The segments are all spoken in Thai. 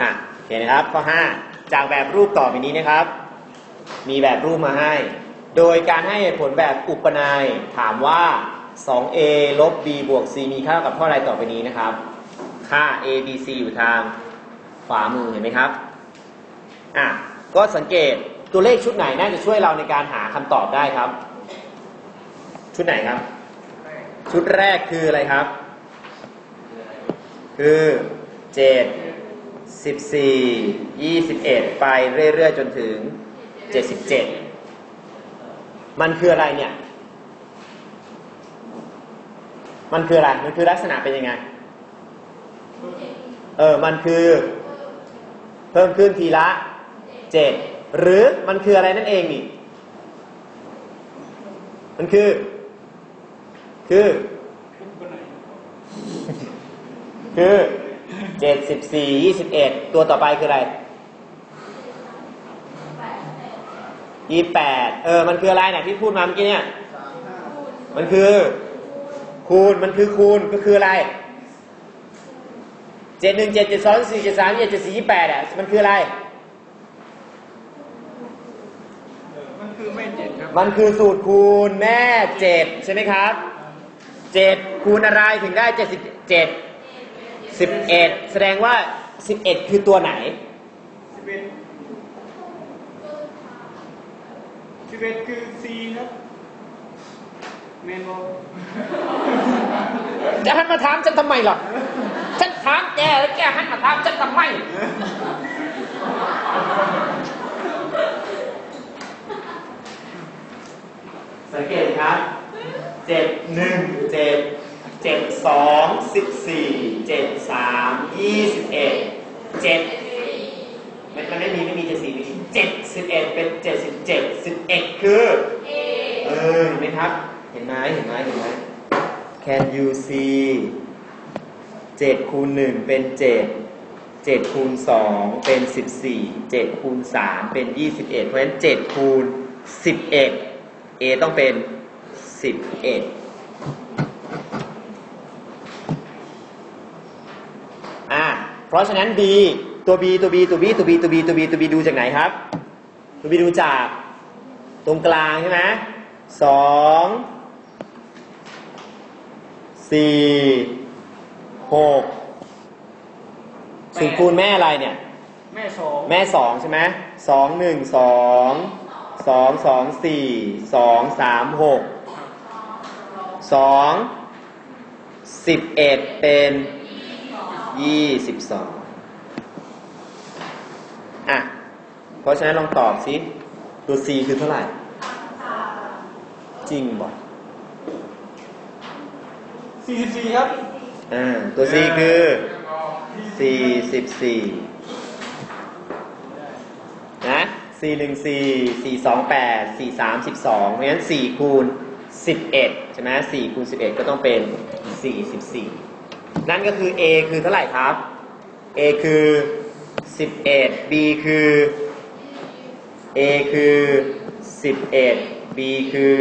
อะโอเคนะครับข้อ5จากแบบรูปต่อไปนี้นะครับ มีแบบรูปมาให้ โดยการให้ผลแบบอุปนายถามว่า 2a ลบ b บวก c มีค่าเท่ากับเท่าไรต่อไปนี้นะครับ ค่า a b c อยู่ทางขวามือเห็นไหมครับอะก็สังเกตตัวเลขชุดไหนน่าจะช่วยเราในการหาคำตอบได้ครับ ชุดไหนครับ ชุดแรกคืออะไรครับ คือ 7 14 21ไปเรื่อยๆจนถึง77มันคืออะไรเนี่ย มันคืออะไร มันคือลักษณะเป็นยังไง เออ มันคือ เพิ่มขึ้นทีละ7หรือมันคืออะไรนั่นเองนี่ มันคือ คือ คือ เจ็ดสิบสี่ยี่สิบเอ็ดตัวต่อไปคืออะไรยี่แปดเออ มันคืออะไรเนี่ยที่พูดมาเมื่อกี้เนี่ย มันคือ คูณ มันคือคูณ ก็คืออะไรเจ็ดหนึ่งเจ็ดเจ็ดสองสี่เจ็ดสามเจ็ดเจ็ดสี่ยี่แปดอะ มันคืออะไร มันคือไม่เจ็ดครับ มันคือสูตรคูณแม่เจ็ดใช่ไหมครับ เจ็ดคูณอะไรถึงได้เจ็ดสิบเจ็ด สิบเอ็ดแสดงว่าสิบเอ็ดคือตัวไหนสิบเอ็ดสิบเอ็ดคือซีครับแมนบอลจะหันมาถามฉันทำไมหรอฉันถามแกแล้วแกหันมาถามฉันทำไมสังเกตครับเจ็ดหนึ่งเจ็ดเจ็ดสองสิบสี่ เจ็ดสามยี่สิบเอ็ดเจ็ดมันไม่มีไม่มีเจ็ดสี่มีเจ็ดสิบเอ็ดเป็นเจ็ดสิบเจ็ดสิบเอ็ดคือเออเห็นไหมครับ เห็นไหมเห็นไหมเห็นไหม Can you see เจ็ดคูณหนึ่งเป็นเจ็ดเจ็ดคูณสองเป็นสิบสี่เจ็ดคูณสามเป็นยี่สิบเอ็ดเพราะฉะนั้นเจ็ดคูณสิบเอ็ด A ต้องเป็นสิบเอ็ดอ่า เพ ราะฉะนั้น B ตัว B ตัว B ตัว B ตัว B ตัว B ตัว B ตัว B ดูจากไหนครับ ตัว B ดูจากตรงกลางใช่ไหมสองสี่หกสูตรคูณแม่อะไรเนี่ย แม่สองแม่สองใช่ไหมสองหนึ่งสองสองสองสี่สองสามหกสองสิบเอ็ดเป็น ยี่สิบสองอะ เพราะฉะนั้นลองตอบสิ ตัว C คือเท่าไหร่ จริงบอกสี่สิบสี่ครับอ่าตัว C คือสี่สิบสี่นะสี่หนึ่งสี่สี่สองแปดสี่สามสิบสองเพราะฉะนั้นสี่คูณสิบเอ็ดใช่ไหมสี่คูณสิบเอ็ดก็ต้องเป็นสี่สิบสี่ นั่นก็คือ A คือเท่าไหร่ครับ A คือสิบเอ็ด B คือ A คือสิบเอ็ด B คือ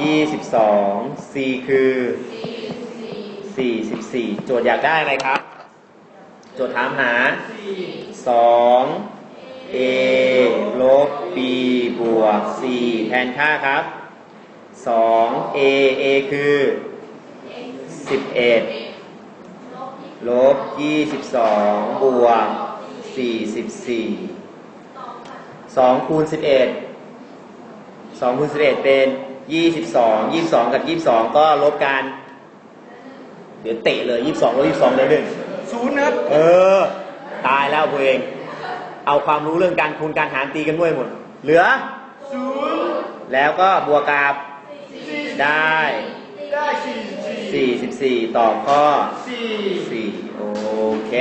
ยี่สิบสอง C คือสี่สิบสี่โจทย์อยากได้อะไรครับ โจทย์ถามหาสี่สอง a ลบ b บวก c แทนค่าครับสอง a a คือ สิบเอ็ดลบยี่สิบสองบวกสี่สิบสี่สองคูณสิบเอ็ดสองคูณสิบเอ็ดเป็นยี่สิบสองยี่สิบสองกับยี่สิบสองก็ลบกัน เดี๋ยวเตะเลยยี่สิบสองลบยี่สิบสองเหลือหนึ่งศูนย์ครับเออ ตายแล้วพวกเองเอาความรู้เรื่องการคูณการหารตีกันด้วยหมด เหลือศูนย์แล้วก็บวกกับสี่ได้ได้สี่ สิบสี่44ตอบข้อสี่4โอเค